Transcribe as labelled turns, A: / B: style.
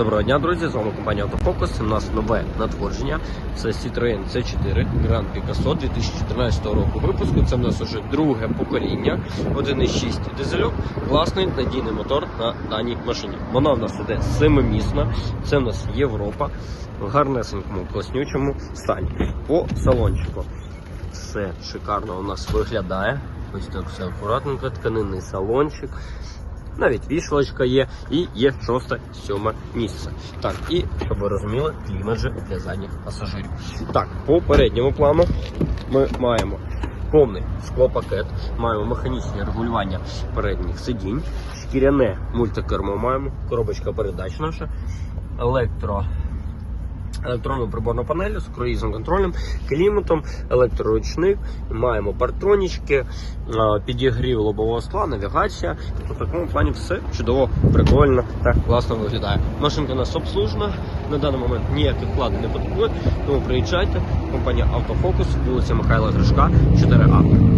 A: Доброго дня, друзі! З вами компанія Автофокус. У нас нове надходження. Це Citroen C4 Grand Picasso 2014 року випуску. Це в нас уже друге покоління, 1.6 дизельок, класний надійний мотор на даній машині. Вона в нас іде семимісна, це в нас Європа в гарнесенькому класнючому стані. По салончику все шикарно у нас виглядає. Ось так все акуратненько, тканинний салончик. Навіть вішалочка є і є шосте, сьоме місце. Так, і щоб ви розуміли, клімат же для задніх пасажирів. Так, по передньому плану ми маємо повний склопакет, маємо механічне регулювання передніх сидінь, шкіряне мультикермо маємо, коробочка передач наша, електро. Електронну приборну панель з круїзним контролем, кліматом, електроручник, маємо партронічки, підігрів лобового скла, навігація. Тобто в такому плані все чудово, прикольно та класно виглядає. Машинка у нас обслужена, на даний момент ніяких вкладень не потребує, тому приїжджайте. Компанія Автофокус, вулиця Михайла Гришка, 4А.